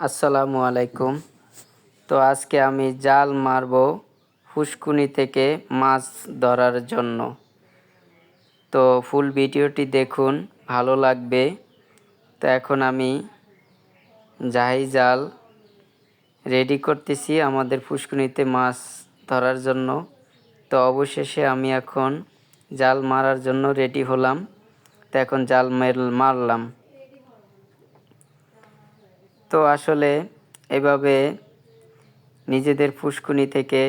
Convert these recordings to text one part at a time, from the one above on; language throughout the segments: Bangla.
আসসালামু আলাইকুম। তো আজকে আমি জাল মারব ফুসকুনি থেকে মাছ ধরার জন্য। তো ফুল ভিডিওটি দেখুন, ভালো লাগবে। তো এখন আমি জাহাই জাল রেডি করতেছি আমাদের ফুসকুনিতে মাছ ধরার জন্য। তো অবশেষে আমি এখন জাল মারার জন্য রেডি হলাম। তো এখন জাল মের- মারলাম। তো আসলে এভাবে নিজেদের ফুসকুনি থেকে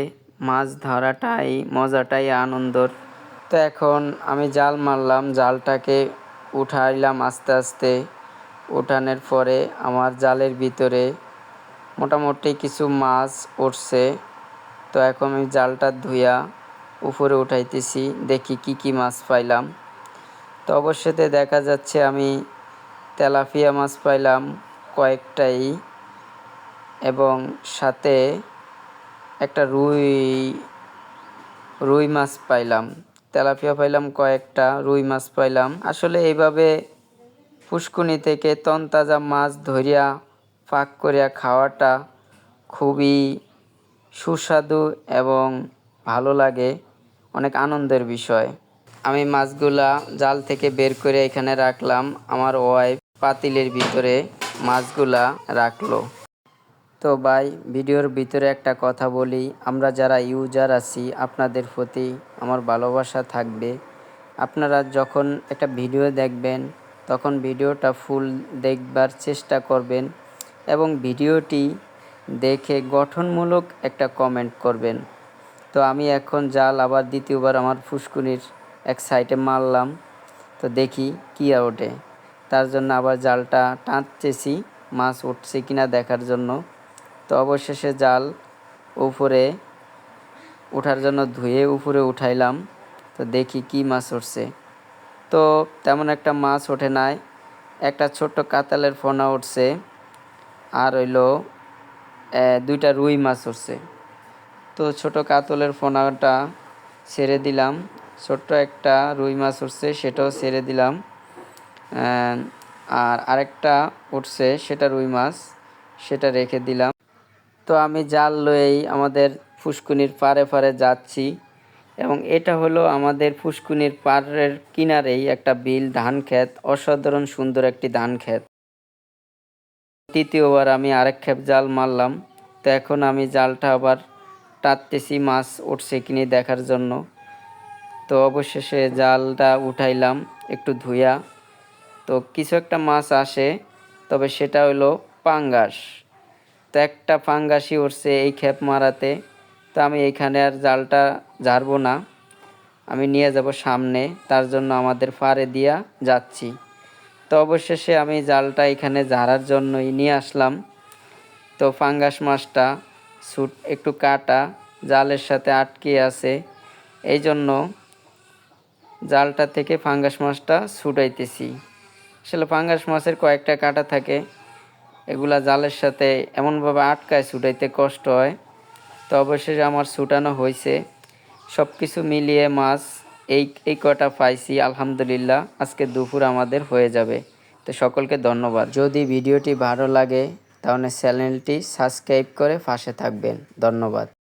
মাছ ধরাটাই, মজাটাই আনন্দর। তো এখন আমি জাল মারলাম, জালটাকে উঠাইলাম আস্তে আস্তে। উঠানোর পরে আমার জালের ভিতরে মোটামুটি কিছু মাছ উঠছে। তো এখন আমি জালটা ধুইয়া উপরে উঠাইতেছি, দেখি কি কি মাছ পাইলাম। তো অবশ্যতে দেখা যাচ্ছে আমি তেলাপিয়া মাছ পাইলাম কয়েকটাই এবং সাথে একটা রুই রুই মাছ পাইলাম, তেলাপিয়া পাইলাম কয়েকটা, রুই মাছ পাইলাম। আসলে এইভাবে পুষ্কুনি থেকে তনতাজা মাছ ধরিয়া পাক করিয়া খাওয়াটা খুবই সুস্বাদু এবং ভালো লাগে, অনেক আনন্দের বিষয়। আমি মাছগুলা জাল থেকে বের করে এখানে রাখলাম। আমার ওয়াইফ পাতিলের ভিতরে মাছগুলা রাখল। তো ভাই, ভিডিওর ভিতরে একটা কথা বলি। আমরা যারা ইউজার আছি, আপনাদের প্রতি আমার ভালোবাসা থাকবে। আপনারা যখন একটা ভিডিও দেখবেন, তখন ভিডিওটা ফুল দেখবার চেষ্টা করবেন এবং ভিডিওটি দেখে গঠনমূলক একটা কমেন্ট করবেন। তো আমি এখন জাল আবার দ্বিতীয়বার আমার ফুসকুনির এক সাইডে মারলাম। তো দেখি কী ওঠে। তার জন্য আবার জালটা টানতেছি, মাছ উঠছে কিনা দেখার জন্য। তো অবশেষে জাল উপরে ওঠার জন্য ধুয়ে উপরে উঠাইলাম। তো দেখি কি মাছ উঠছে। তো তেমন একটা মাছ ওঠে নাই। একটা ছোট্ট কাতালের ফোনা উঠছে। আর হইল দুইটা রুই মাছ উঠছে। তো ছোট কাতলের ফোনাটা ছেড়ে দিলাম। ছোট্ট একটা রুই মাছ উঠছে, সেটাও ছেড়ে দিলাম। আর আরেকটা উঠছে, সেটা রুই মাছ। সেটা রেখে দিলাম। তো আমি জাল লয়েই আমাদের ফুসকুনির পারে পারে যাচ্ছি এবং এটা হলো আমাদের ফুসকুনির পাড়ের কিনারেই একটা বিল ধান ক্ষেত, অসাধারণ সুন্দর একটি ধান ক্ষেত। তৃতীয়বার আমি আরেক খেপ জাল মারলাম। তো এখন আমি জালটা আবার টানতেছি মাছ উঠছে কিনে দেখার জন্য। তো অবশেষে জালটা উঠাইলাম একটু ধুইয়া। তো কিছু একটা মাছ আসে, তবে সেটা হলো পাঙ্গাস। তো একটা ফাঙ্গাসই উঠছে এই খেপ মারাতে, তো আমি এইখানে আর জালটা ঝাড়বো না। আমি নিয়ে যাব সামনে, তার জন্য আমাদের ফারে দিয়া যাচ্ছি। তো অবশেষে আমি জালটা এখানে ঝাড়ার জন্যই নিয়ে আসলাম। তো ফাঙ্গাস মাছটা সুট, একটু কাটা, জালের সাথে আটকে আছে। এই জন্য জালটা থেকে ফাঙ্গাস মাছটা ছুটাইতেছি। আসলে ফাঙ্গাস মাছের কয়েকটা কাটা থাকে, এগুলা জালের সাথে এমনভাবে আটকায় ছুটাইতে কষ্ট হয়। তো অবশেষে আমার ছুটানো হয়েছে সব কিছু মিলিয়ে মাছ এই এই কটা পাইছি, আলহামদুলিল্লাহ। আজকে দুপুর আমাদের হয়ে যাবে। তো সকলকে ধন্যবাদ। যদি ভিডিওটি ভালো লাগে, তাহলে চ্যানেলটি সাবস্ক্রাইব করে পাশে থাকবেন। ধন্যবাদ।